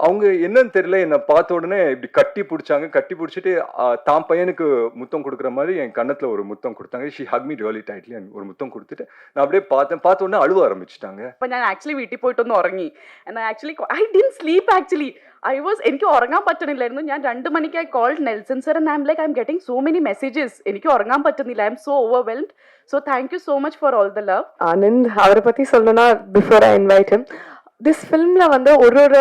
அவங்க என்னன்னு தெரியல என்னை பார்த்த உடனே இப்படி கட்டி பிடிச்சாங்க கட்டி பிடிச்சிட்டு தான் பையனுக்கு முத்தம் கொடுக்குற மாதிரி என் கன்னத்தில் ஒரு முத்தம் கொடுத்தாங்க she hug me really tightly ஒரு முத்தம் கொடுத்துட்டு நான் அப்படியே பார்த்தேன் பார்த்த உடனே அழுவ ஆரம்பிச்சிட்டாங்க இப்போ நான் ஆக்சுവലി വീട്ടിൽ പോയിട്ട് ഒന്ന് ഉറങ്ങി ഞാൻ actually I didn't sleep actually I was എനിക്ക് ഉറങ്ങാൻ പറ്റണില്ലായിരുന്നു ഞാൻ രണ്ട് മണിക്ക് I call Nelson sir and um like I'm getting so many messages എനിക്ക് ഉറങ്ങാൻ പറ്റുന്നില്ല I'm so overwhelmed so thank you so much for all the love Anand അവരെ പറ്റി சொல்லணும்னா before I invite him this ஃபிலிமில் வந்து ஒரு ஒரு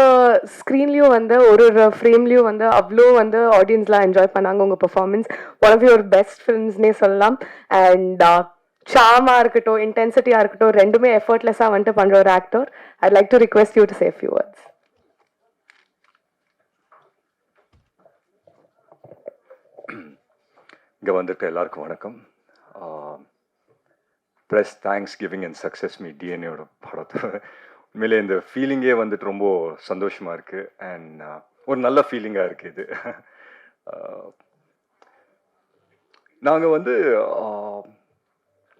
ஸ்க்ரீன்லேயும் வந்து ஒரு ஒரு ஃப்ரேம்லேயும் வந்து அவ்வளோ வந்து ஆடியன்ஸ்லாம் என்ஜாய் பண்ணாங்க உங்கள் performance one of your best ஃபிலிம்ஸ்னே சொல்லலாம். அண்ட் ஷாமாக uh, இருக்கட்டும் இன்டென்சிட்டியாக இருக்கட்டும் ரெண்டுமே எஃபர்ட்லெஸ்ஸாக வந்துட்டு பண்ணுற ஒரு actor I like to request you to save few words இங்கே வந்திருக்க எல்லாருக்கும் வணக்கம். Press thanks giving and success meet டிஎன்ஏயோட படத்தை உண்மையிலே இந்த ஃபீலிங்கே வந்துட்டு ரொம்ப சந்தோஷமாக இருக்குது அண்ட் uh, ஒரு நல்ல ஃபீலிங்காக இருக்குது இது. Uh, நாங்கள் வந்து uh,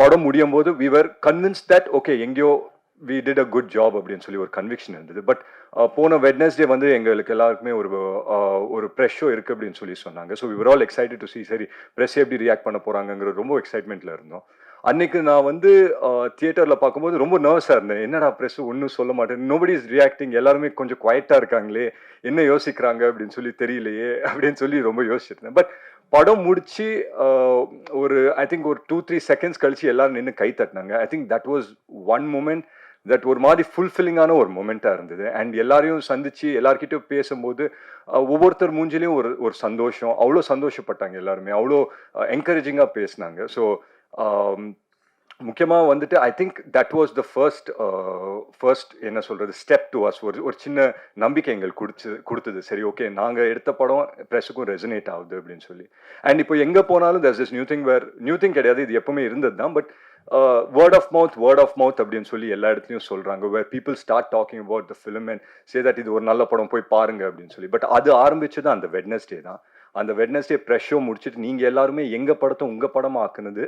படம் முடியும் போது we were convince that okay எங்கேயோ we did a good job அப்படின்னு சொல்லி ஒரு கன்விக்ஷன் இருந்தது. பட் போன வெட்னஸ்டே வந்து எங்களுக்கு எல்லாருக்குமே ஒரு ஒரு ப்ரெஷ் ஷோ இருக்குது அப்படின்னு சொல்லி சொன்னாங்க. So we're all excited to see சரி ப்ரெஸ் எப்படி ரியாக்ட் பண்ண போகிறாங்கங்கிற ரொம்ப எக்ஸைட்மெண்ட்டில் இருந்தோம். அன்னைக்கு நான் வந்து தியேட்டரில் பார்க்கும்போது ரொம்ப நர்வஸாக இருந்தேன். என்னடா ப்ரெஸ் ஒன்றும் சொல்ல மாட்டேன் நோபடி இஸ் ரியாக்டிங் எல்லாருமே கொஞ்சம் குவைட்டாக இருக்காங்களே. என்ன யோசிக்கிறாங்க அப்படின்னு சொல்லி தெரியலையே அப்படின்னு சொல்லி ரொம்ப யோசிச்சிருந்தேன் பட் படம் முடிச்சு ஒரு ஐ திங்க் ஒரு டூ த்ரீ செகண்ட்ஸ் கழிச்சு எல்லாரும் நின்று கை தட்டினாங்க. I think that was one moment that ஒரு மாதிரி ஃபுல்ஃபில்லிங்கான ஒரு மூமெண்ட்டாக இருந்தது. அண்ட் எல்லாரையும் சந்திச்சு எல்லார்கிட்டையும் பேசும்போது ஒவ்வொருத்தர் மூஞ்சிலையும் ஒரு ஒரு சந்தோஷம். அவ்வளோ சந்தோஷப்பட்டாங்க எல்லாருமே. அவ்வளோ என்கரேஜிங்காக பேசினாங்க. ஸோ முக்கியமாக வந்துட்டு I think that was the first first என்ன சொல்கிறது ஸ்டெப் டு அஸ் ஒரு ஒரு சின்ன நம்பிக்கை எங்களுக்கு கொடுத்து கொடுத்தது. சரி ஓகே நாங்கள் எடுத்த படம் ப்ரெஸுக்கும் ரெசனேட் ஆகுது அப்படின்னு சொல்லி. அண்ட் இப்போ எங்கே போனாலும் this is new thing where new thing கிடையாது இது எப்பவுமே இருந்தது தான். But word of mouth word of mouth அப்படின்னு சொல்லி எல்லா இடத்துலையும் சொல்கிறாங்க where people start talking about the film and say that இது ஒரு நல்ல படம் போய் பாருங்க அப்படின்னு சொல்லி. பட் அது ஆரம்பிச்சது அந்த வெட்னஸ்டே தான். அந்த வெட்னஸ்டே ப்ரெஷ்ஷோ முடிச்சுட்டு நீங்கள் எல்லாருமே எங்கள் படத்தை உங்கள் படமாக ஆக்குனது?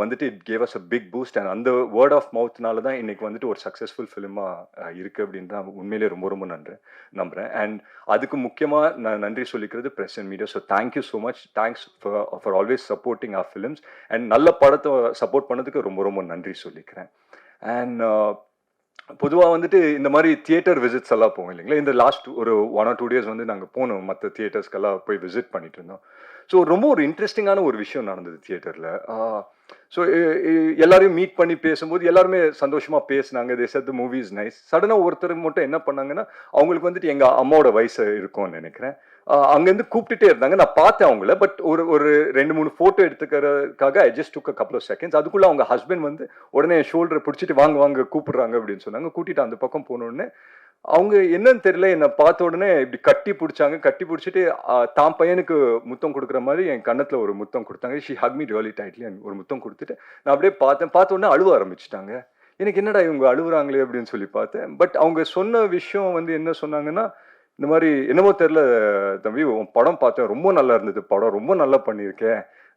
வந்துட்டு it gave us a big boost and அந்த வேர்ட் ஆஃப் மவுத்னால தான் இன்னைக்கு வந்துட்டு ஒரு சக்ஸஸ்ஃபுல் ஃபிலிமாக இருக்குது அப்படின்னு தான் உண்மையிலேயே ரொம்ப ரொம்ப நன்றி நம்புகிறேன் அண்ட் அதுக்கு முக்கியமாக நான் நன்றி சொல்லிக்கிறது press and media so thank you so much thanks for always supporting our films and நல்ல படத்தை சப்போர்ட் பண்ணதுக்கு ரொம்ப ரொம்ப நன்றி சொல்லிக்கிறேன். அண்ட் பொதுவாக வந்துட்டு இந்த மாதிரி தியேட்டர் விசிட்ஸ் எல்லாம் போவோம் இல்லைங்களா? இந்த லாஸ்ட் ஒரு ஒன் ஆர் டூ டேஸ் வந்து நாங்கள் போனோம். மற்ற தியேட்டர்ஸ்க்கெல்லாம் போய் விசிட் பண்ணிட்டு இருந்தோம். ஸோ ரொம்ப ஒரு இன்ட்ரெஸ்டிங்கான ஒரு விஷயம் நடந்தது தியேட்டரில் ஸோ எல்லாரையும் மீட் பண்ணி பேசும்போது எல்லாருமே சந்தோஷமாக பேசினாங்க. They said movie is nice சடனாக ஒருத்தர் மட்டும் என்ன பண்ணாங்கன்னா அவங்களுக்கு வந்துட்டு எங்கள் அம்மாவோட வயசு இருக்கும்னு நினைக்கிறேன். அங்கேருந்து கூப்பிட்டுட்டே இருந்தாங்க. நான் பார்த்தேன் அவங்கள பட் ஒரு ஒரு ரெண்டு மூணு photo எடுத்துக்கிறதுக்காக I just took couple of seconds அதுக்குள்ளே அவங்க ஹஸ்பண்ட் வந்து உடனே என் ஷோல்டரை பிடிச்சிட்டு வாங்க வாங்க கூப்பிடுறாங்க அப்படின்னு சொன்னாங்க. கூட்டிகிட்டு அந்த பக்கம் போனோடனே அவங்க என்னன்னு தெரியல. என்னை பார்த்த உடனே இப்படி கட்டி பிடிச்சாங்க. கட்டி பிடிச்சிட்டு தான் பையனுக்கு முத்தம் கொடுக்குற மாதிரி என் கன்னத்தில் ஒரு முத்தம் கொடுத்தாங்க. She hug me really tightly ஒரு முத்தம் கொடுத்துட்டு நான் அப்படியே பார்த்தேன். பார்த்த உடனே அழுவ ஆரம்பிச்சிட்டாங்க. எனக்கு என்னடா இவங்க அழுகுறாங்களே அப்படின்னு சொல்லி பார்த்தேன். பட் அவங்க சொன்ன விஷயம் வந்து என்ன சொன்னாங்கன்னா இந்த மாதிரி என்னமோ தெரில தம்பி உன் படம் பார்த்தேன். ரொம்ப நல்லா இருந்தது படம். ரொம்ப நல்லா பண்ணியிருக்கேன்.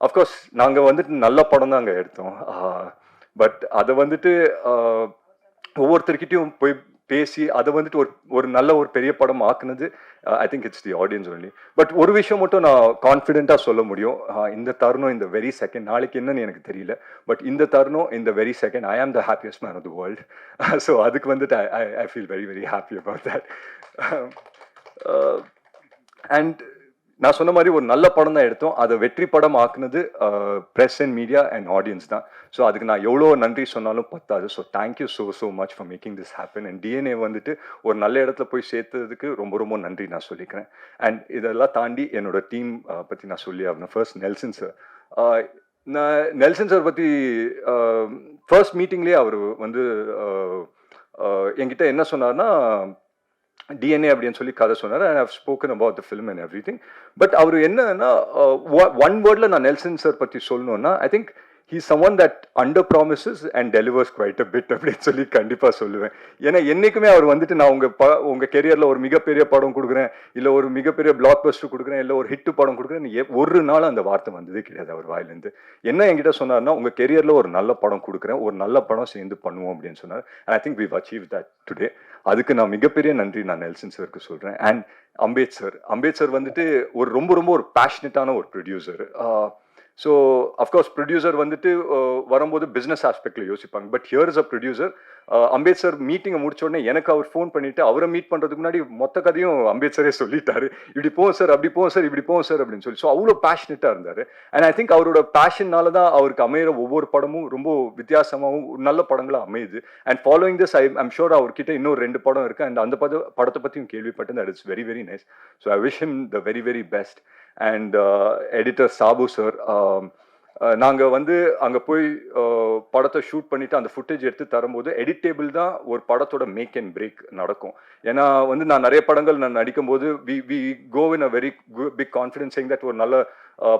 of course நாங்கள் வந்துட்டு நல்ல படம் தாங்க எடுத்தோம். பட் அதை வந்துட்டு ஒவ்வொருத்தர்கிட்டையும் போய் பேசி அதை வந்துட்டு ஒரு ஒரு நல்ல ஒரு பெரிய படம் ஆக்குனது I think it's the audience only but ஒரு விஷயம் மட்டும் நான் கான்ஃபிடென்ட்டாக சொல்ல முடியும். இந்த தருணம் இந்த வெரி செகண்ட் நாளைக்கு என்னன்னு எனக்கு தெரியல. பட் இந்த தருணம் இந்த very second I am the happiest man of the world so அதுக்கு வந்துட்டு I I feel very very happy about that and நான் சொன்ன மாதிரி ஒரு நல்ல படம் தான் எடுத்தோம். அதை வெற்றி படம் ஆக்குனது press and media and audience தான். ஸோ அதுக்கு நான் எவ்வளோ நன்றி சொன்னாலும் பத்தாது. So thank you so so much for making this happen and DNA வந்துட்டு ஒரு நல்ல இடத்துல போய் சேர்த்ததுக்கு ரொம்ப ரொம்ப நன்றி நான் சொல்லிக்கிறேன். அண்ட் இதெல்லாம் தாண்டி என்னோட டீம் பற்றி நான் சொல்லி ஆகணும். ஃபர்ஸ்ட் நெல்சன் சார் நான் நெல்சன் சார் பற்றி ஃபர்ஸ்ட் மீட்டிங்லேயே அவர் வந்து என்கிட்ட என்ன சொன்னார்னா டிஎன்ஏ அப்படின்னு சொல்லி கதை சொன்னார். And how spoken about the film and every thing but அவர் என்னன்னா uh, ஒன் வேர்டில் நான் நெல்சன் சார் பற்றி சொல்லணும்னா I think he some one that under promises and delivers quite a bit அப்படின்னு சொல்லி கண்டிப்பாக சொல்லுவேன். ஏன்னா என்றைக்குமே அவர் வந்துட்டு நான் உங்கள் ப உங்கள் கெரியரில் ஒரு மிகப்பெரிய படம் கொடுக்குறேன் இல்லை ஒரு மிகப்பெரிய பிளாக் பஸ்டர் கொடுக்குறேன் இல்லை ஒரு ஹிட்டு படம் கொடுக்குறேன் ஒரு நாள் அந்த வார்த்தை வந்ததே கிடையாது அவர் வாயிலேருந்து. என்ன என்கிட்ட சொன்னார்னா உங்கள் கெரியரில் ஒரு நல்ல படம் கொடுக்குறேன் ஒரு நல்ல படம் சேர்ந்து பண்ணுவோம் அப்படின்னு சொன்னார். And I think we achieve that today அதுக்கு நான் மிகப்பெரிய நன்றி நான் நெல்சன் சாருக்கு சொல்கிறேன் and Ambeth sir Ambeth sir வந்துட்டு ஒரு ரொம்ப ரொம்ப ஒரு பேஷனட்டான ஒரு ப்ரொடியூசர் ஸோ அஃப்கோர்ஸ் ப்ரொடியூசர் வந்துட்டு வரும்போது பிஸ்னஸ் ஆஸ்பெக்டில் யோசிப்பாங்க. But here is a producer Ambedkar மீட்டிங்கை முடிச்ச உடனே எனக்கு அவர் ஃபோன் பண்ணிட்டு அவரை மீட் பண்ணுறதுக்கு முன்னாடி மொத்த கதையும் அம்பேத்கரே சொல்லிட்டாரு. இப்படி போவோம் சார் அப்படி போவோம் சார் இப்படி போவோம் சார் அப்படின்னு சொல்லி. ஸோ அவ்வளோ பேஷனட்டாக இருந்தார். அண்ட் ஐ திங்க் அவரோட பேஷன்னால தான் அவருக்கு அமையிற ஒவ்வொரு படமும் ரொம்ப வித்தியாசமாகவும் நல்ல படங்களாக அமையுது. And following this I I'm sure அவர்கிட்ட இன்னும் ரெண்டு படம் இருக்குது அண்ட் அந்த பட படத்தை பற்றியும் கேள்விப்பட்டேன். That it's very very nice so I wish him the very very best and editor Sabu sir நாங்கள் வந்து அங்கே போய் படத்தை ஷூட் பண்ணிவிட்டு அந்த ஃபுட்டேஜ் எடுத்து தரும்போது எடிட்டேபிள் தான் ஒரு படத்தோட மேக் அண்ட் பிரேக் நடக்கும். ஏன்னா வந்து நான் நிறைய படங்கள் நான் நடிக்கும்போது we we go in a very big confidence that ஒரு நல்ல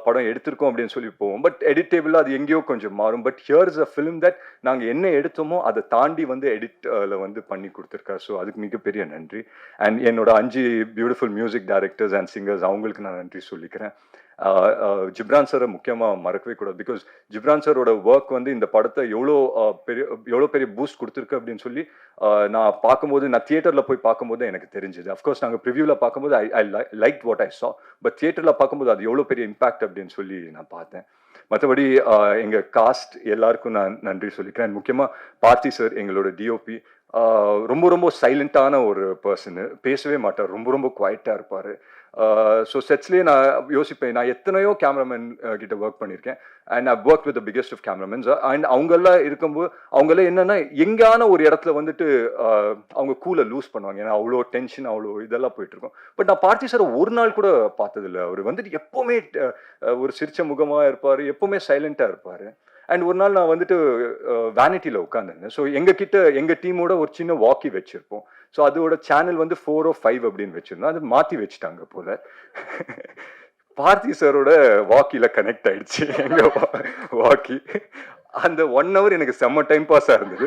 படம் எடுத்திருக்கோம் அப்படின்னு சொல்லி போவோம். பட் எடிட்டேபிள் அது எங்கேயோ கொஞ்சம் மாறும். But here is a film that நாங்கள் என்ன எடுத்தோமோ அதை தாண்டி வந்து எடிட்டில் வந்து பண்ணி கொடுத்துருக்காரு. ஸோ அதுக்கு மிகப்பெரிய நன்றி. அண்ட் என்னோட அஞ்சு beautiful music directors and singers அவங்களுக்கு நான் நன்றி சொல்லிக்கிறேன். ஜிப்ரான் சாரை முக்கியமாக மறக்கவே கூடாது. பிகாஸ் ஜிப்ரான் சாரோட ஒர்க் வந்து இந்த படத்தை எவ்வளோ பெரிய எவ்வளோ பெரிய பூஸ்ட் கொடுத்துருக்கு அப்படின்னு சொல்லி நான் பார்க்கும்போது நான் தியேட்டரில் போய் பார்க்கும்போது எனக்கு தெரிஞ்சது. அஃப்கோர்ஸ் நாங்கள் ப்ரிவியூவில் பார்க்கும்போது ஐ ஐ லைக் வாட் ஐ சா பட் தியேட்டரில் பார்க்கும்போது அது எவ்வளோ பெரிய இம்பாக்ட் அப்படின்னு சொல்லி நான் பார்த்தேன். மற்றபடி எங்கள் காஸ்ட் எல்லாருக்கும் நான் நன்றி சொல்லிக்கிறேன். முக்கியமாக பார்த்தி சார் எங்களோட டிஓபி ரொம்ப ரொம்ப சைலண்ட்டான ஒரு பர்சனு பேசவே மாட்டார். ரொம்ப ரொம்ப குவைட்டாக இருப்பார். Uh, ஸோ செட்ஸ்லேயே நான் யோசிப்பேன். நான் எத்தனையோ கேமராமேன் uh, கிட்ட ஒர்க் பண்ணியிருக்கேன். And I work with the biggest of cameramans and அவங்கெல்லாம் இருக்கும்போது அவங்கள என்னென்னா எங்கான ஒரு இடத்துல வந்துட்டு uh, அவங்க கூலை லூஸ் பண்ணுவாங்க. ஏன்னா அவ்வளோ டென்ஷன் அவ்வளோ இதெல்லாம் போயிட்டுருக்கும். பட் நான் பார்த்தி சார் ஒரு நாள் கூட பார்த்ததில்ல. அவர் வந்துட்டு எப்போவுமே ஒரு சிரிச்ச முகமாக இருப்பார். எப்போவுமே சைலண்ட்டாக இருப்பார். அண்ட் ஒரு நாள் நான் வந்துட்டு வேனிட்டியில் உட்காந்துருந்தேன் ஸோ எங்கள் கிட்ட எங்கள் டீமோட ஒரு சின்ன வாக்கி வச்சுருப்போம். ஸோ அதோட சேனல் வந்து ஃபோர் ஓ ஃபைவ் அப்படின்னு வச்சுருந்தோம். அது மாற்றி வச்சுட்டாங்க போல. பார்த்தி சாரோட வாக்கியில் கனெக்ட் ஆயிடுச்சு. எங்கள் வாக்கி அந்த ஒன் ஹவர் எனக்கு செம்ம டைம் பாஸாக இருந்தது.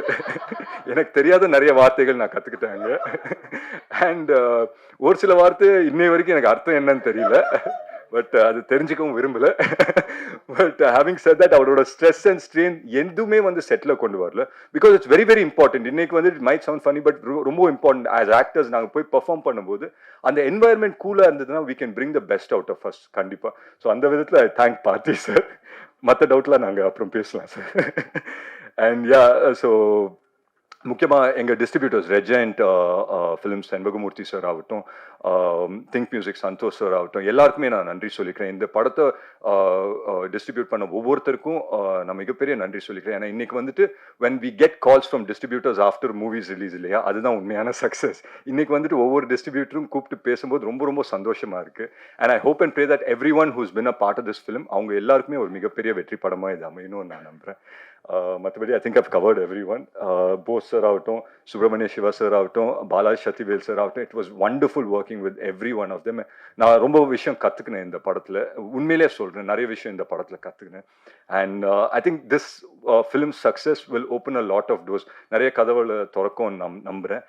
எனக்கு தெரியாத நிறைய வார்த்தைகள் நான் கற்றுக்கிட்டாங்க அண்ட் uh, ஒரு சில வார்த்தை இன்னை வரைக்கும் எனக்கு அர்த்தம் என்னன்னு தெரியல. பட் uh, அது தெரிஞ்சுக்கவும் விரும்பல. But having uh, said that அவரோட ஸ்ட்ரெஸ் அண்ட் ஸ்ட்ரெயின் எதுவுமே வந்து செட்டில் கொண்டு வரல. Because it's very very important இன்னைக்கு வந்து it might sound funny but ரொம்ப இம்பார்ட்டன்ட் ஆஸ் ஆக்டர்ஸ் நாங்கள் போய் பர்ஃபார்ம் பண்ணும்போது அந்த என்வாயர்மெண்ட் கூலாக இருந்ததுன்னா we can bring the best out of first கண்டிப்பாக ஸோ அந்த விதத்தில் ஐ தேங்க் பார்த்தி சார் மற்ற டவுட்லாம் நாங்கள் அப்புறம் பேசலாம் சார் அண்ட் யா ஸோ முக்கியமாக எங்கள் distributors Regent Films Senbagamoorthy sir ஆகட்டும் திங்க் மியூசிக் சந்தோஷ் சார் ஆகட்டும் எல்லாருக்குமே நான் நன்றி சொல்லிக்கிறேன். இந்த படத்தை uh, uh, டிஸ்ட்ரிபியூட் பண்ண ஒவ்வொருத்தருக்கும் uh, நான் மிகப்பெரிய நன்றி சொல்லிக்கிறேன். ஏன்னா இன்னைக்கு வந்துட்டு when we get calls from distributors after movies release இல்லையா அதுதான் உண்மையான சக்ஸஸ் இன்னைக்கு வந்துட்டு ஒவ்வொரு டிஸ்ட்ரிபியூட்டரும் கூப்பிட்டு பேசும்போது ரொம்ப ரொம்ப சந்தோஷமா இருக்கு. And I hope and pray that every one who's been a part of this film அவங்க எல்லாருக்குமே ஒரு மிகப்பெரிய வெற்றி படமாக இது அமையணும்னு நான் நம்புறேன். மற்றபடி I think I've covered every one Bose sir ஆகட்டும் சுப்பிரமணிய சிவா சார் ஆகட்டும் பாலாஜி சத்திவேல் சார் ஆகட்டும் it was wonderful working with every one of them நான் ரொம்ப விஷயம் கற்றுக்கினேன் இந்த படத்தில். உண்மையிலே சொல்கிறேன் நிறைய விஷயம் இந்த படத்தில் கற்றுக்கினேன் and I think this film success will open a lot of doors நிறைய கதவுகளை திறக்கும் நம் நம்புகிறேன்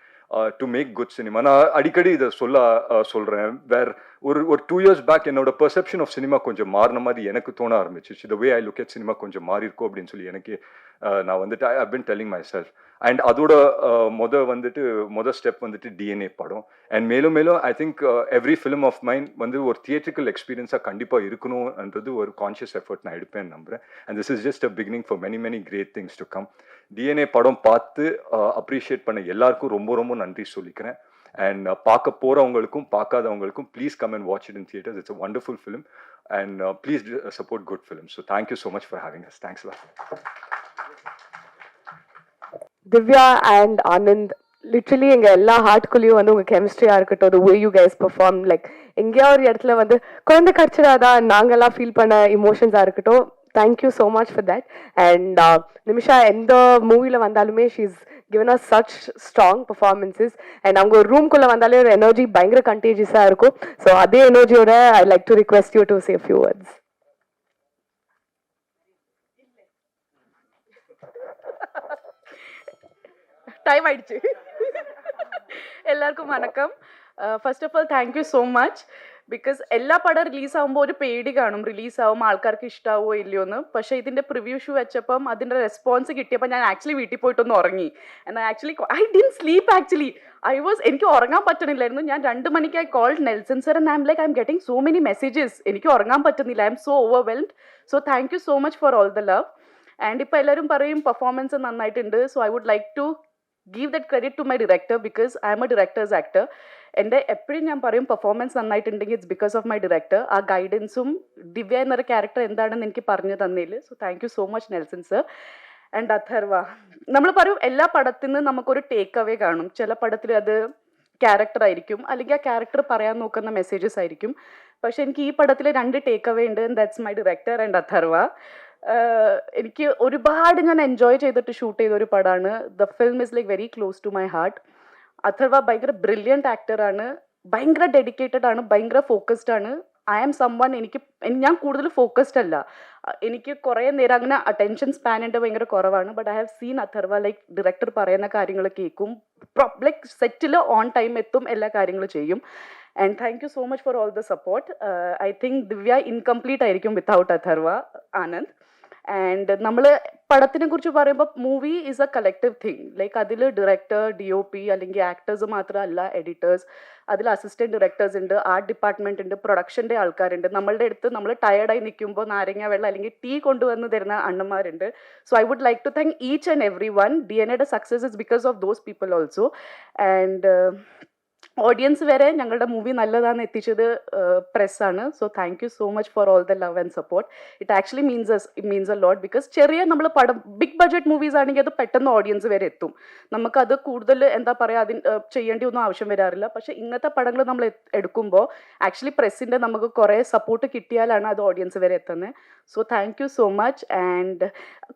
டு மேக் குட் சினிமா நான் அடிக்கடி இதை சொல்ல uh, சொல்கிறேன் வேர் ஒரு ஒரு டூ இயர்ஸ் பேக் என்னோட பெர்செப்ஷன் ஆஃப் சினிமா கொஞ்சம் மாறின மாதிரி எனக்கு தோண ஆரம்பிச்சிச்சு. The way I look at cinema கொஞ்சம் மாறி இருக்கும் அப்படின்னு சொல்லி எனக்கு uh, நான் வந்துட்டு I been telling myself and அதோட uh, மொதல் வந்துட்டு மொதல் ஸ்டெப் வந்துட்டு டிஎன்ஏ படம். அண்ட் மேலும் மேலும் I think every film of mind வந்து ஒரு தியேட்ரிக்கல் எக்ஸ்பீரியன்ஸாக கண்டிப்பாக இருக்கணும்ன்றது ஒரு கான்ஷியஸ் எஃபர்ட் நான் எடுப்பேன் நம்புறேன். And this is just a beginning for many many great things to come DNA படம் பார்த்து அப்ரிஷியேட் பண்ண எல்லாருக்கும் ரொம்ப ரொம்ப நன்றி சொல்லிக்கிறேன். அண்ட் பார்க்க போகிறவங்களுக்கும் பார்க்காதவங்களுக்கும் please come and watch it in theatres it's a wonderful film and please support good film so thank you so much for having us thanks Divya and Anand literally எங்கள் எல்லா ஹார்ட்குள்ளேயும் வந்து உங்கள் கெமிஸ்ட்ரியாக இருக்கட்டும் the way you guys perform like எங்கேயா ஒரு இடத்துல வந்து குழந்தை கடிச்சிடாதான் நாங்கள்லாம் ஃபீல் பண்ண இமோஷன்ஸாக இருக்கட்டும் thank you so much for that. And uh, Nimisha, in the movie La Vandalume, she's given us such strong performances. And I'm going room kula vandale energy bangra contagious arko. So adi energy I'd like to request you to say a few words. Time ஆயிடுச்சு manakam. Uh, first of all, thank you so much. Because എല്ലാ പടം റിലീസാവുമ്പോൾ ഒരു പേടി കാണും. റിലീസാവും ആൾക്കാർക്ക് ഇഷ്ടാവോ ഇല്ലയോ എന്ന്. പക്ഷേ ഇതിന്റെ പ്രിവ്യൂ ഷൂ വെച്ചപ്പം അതിന്റെ റെസ്പോൺസ് കിട്ടിയപ്പോൾ ഞാൻ ആക്ച്വലി വീട്ടിൽ പോയിട്ടൊന്ന് ഉറങ്ങി. എന്നാൽ actually I didn't sleep actually I was എനിക്ക് ഉറങ്ങാൻ പറ്റണില്ലായിരുന്നു. ഞാൻ രണ്ട് മണിക്ക് I call Nelson sir and um like I'm getting so many messages എനിക്ക് ഉറങ്ങാൻ പറ്റുന്നില്ല. I'm so overwhelmed so thank you so much for all the love and ഇപ്പോൾ എല്ലാവരും പറയും പെർഫോമൻസ് നന്നായിട്ടുണ്ട്. So I would like to give that credit to my director because I'm a director's actor എന്റെ എപ്പോഴും ഞാൻ പറയും performance നന്നായിട്ടുണ്ടെങ്കിൽ it's because of my director ആ ഗൈഡൻസും ദിവ്യ എന്നൊരു ക്യാരക്ടർ എന്താണെന്ന് എനിക്ക് പറഞ്ഞു തന്നേൽ so thank you so much Nelson sir and Atharva. നമ്മൾ പറയും എല്ലാ പടത്തിൽ നിന്ന് നമുക്കൊരു ടേക്ക് അവേ കാണും. ചില പടത്തിൽ അത് ക്യാരക്ടർ ആയിരിക്കും. അല്ലെങ്കിൽ ആ ക്യാരക്ടർ പറയാൻ നോക്കുന്ന മെസ്സേജസ് ആയിരിക്കും. പക്ഷെ എനിക്ക് ഈ പടത്തിൽ രണ്ട് ടേക്ക് അവേ ഉണ്ട് that's my director and Atharva. എനിക്ക് ഒരുപാട് ഞാൻ എൻജോയ് ചെയ്തിട്ട് ഷൂട്ട് ചെയ്ത ഒരു പടമാണ് the film is like very close to my heart Atharva ഭയങ്കര ബ്രില്യന്റ് ആക്ടറാണ് ഭയങ്കര ഡെഡിക്കേറ്റഡ് ആണ് ഭയങ്കര ഫോക്കസ്ഡ് ആണ്. ഐ ആം സം വൺ എനിക്ക് എനി- ഞാൻ കൂടുതൽ ഫോക്കസ്ഡ് അല്ല. എനിക്ക് കുറേ നേരം അങ്ങനെ അറ്റൻഷൻ സ്പാൻ എന്റെ ഭയങ്കര കുറവാണ്. But I have seen Atharva like director പറയുന്ന കാര്യങ്ങൾ കേൾക്കും. ലൈക്ക് സെറ്റിൽ ഓൺ ടൈം എത്തും എല്ലാ കാര്യങ്ങളും ചെയ്യും. And thank you so much for all the support I think Divya incomplete ആയിരിക്കും വിത്തൗട്ട് അഥർവ ആനന്ദ്. ആൻഡ് നമ്മൾ പടത്തിനെ കുറിച്ച് പറയുമ്പോൾ movie is a collective thing like അതിൽ ഡയറക്ടർ ഡി ഒ പി അല്ലെങ്കിൽ ആക്ടേഴ്സ് മാത്രമല്ല എഡിറ്റേഴ്സ് അതിൽ അസിസ്റ്റന്റ് ഡയറക്ടേഴ്സ് ഉണ്ട് ആർട്ട് ഡിപ്പാർട്ട്മെന്റ് ഉണ്ട് പ്രൊഡക്ഷന്റെ ആൾക്കാരുണ്ട്. നമ്മളുടെ അടുത്ത് നമ്മൾ ടയർഡായി നിൽക്കുമ്പോൾ നാരങ്ങ വെള്ളം അല്ലെങ്കിൽ ടീ കൊണ്ടുവന്ന് തരുന്ന അണ്ണന്മാരുണ്ട്. So I would like to thank each and every one D N എയുടെ success is because of those people also and audience വരെ ഞങ്ങളുടെ മൂവി നല്ലതാണെന്ന് എത്തിച്ചത് പ്രസ്സാണ് so thank you so much for all the love and support it actually means means a lot because ചെറിയ നമ്മൾ പടം big budget movies ആണെങ്കിൽ അത് പെട്ടെന്ന് ഓഡിയൻസ് വരെ എത്തും. നമുക്കത് കൂടുതൽ എന്താ പറയുക അതിന് ചെയ്യേണ്ടി ഒന്നും ആവശ്യം വരാറില്ല. പക്ഷേ ഇങ്ങനത്തെ പടങ്ങൾ നമ്മൾ എടുക്കുമ്പോൾ ആക്ച്വലി പ്രസ്സിന്റെ നമുക്ക് കുറേ സപ്പോർട്ട് കിട്ടിയാലാണ് അത് ഓഡിയൻസ് വരെ എത്തുന്നത് so thank you so much and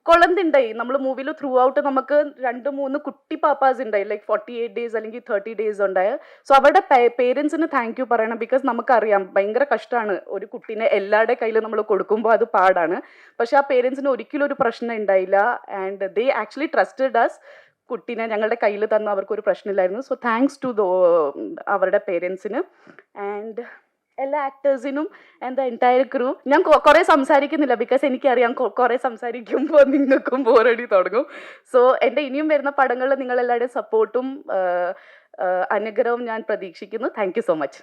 കൊളന്തുണ്ടായി നമ്മൾ മൂവിയിൽ ത്രൂ ഔട്ട് നമുക്ക് രണ്ട് മൂന്ന് കുട്ടി പാപ്പാസ് ഉണ്ടായി ലൈക്ക് ഫോർട്ടി എയ്റ്റ് ഡേയ്സ് അല്ലെങ്കിൽ തേർട്ടി ഡേയ്സ് ഉണ്ടായ സോ അവരുടെ പേരൻസിന് താങ്ക് യു പറയണം ബിക്കോസ് നമുക്കറിയാം ഭയങ്കര കഷ്ടമാണ് ഒരു കുട്ടീനെ എല്ലാവരുടെ കയ്യിൽ നമ്മൾ കൊടുക്കുമ്പോൾ അത് പാടാണ്. പക്ഷെ ആ പേരൻസിന് ഒരിക്കലും ഒരു പ്രശ്നം ഉണ്ടായില്ല. And they actually trusted us കുട്ടീനെ ഞങ്ങളുടെ കയ്യിൽ തന്ന അവർക്കൊരു പ്രശ്നമില്ലായിരുന്നു. സോ താങ്ക്സ് ടു ദോ അവരുടെ പേരൻസിന് ആൻഡ് എല്ലാ ആക്ടേഴ്സിനും ആൻഡ് ദ എന്റയർ ക്രൂ ഞാൻ കുറേ സംസാരിക്കുന്നില്ല ബിക്കോസ് എനിക്കറിയാം കുറേ സംസാരിക്കുമ്പോൾ നിങ്ങൾക്കും ബോറടി തുടങ്ങും. സോ എന്റെ ഇനിയും വരുന്ന പടങ്ങളിൽ നിങ്ങളെല്ലാവരുടെയും സപ്പോർട്ടും അനുഗ്രഹവും ഞാൻ പ്രതീക്ഷിക്കുന്നു. Thank so much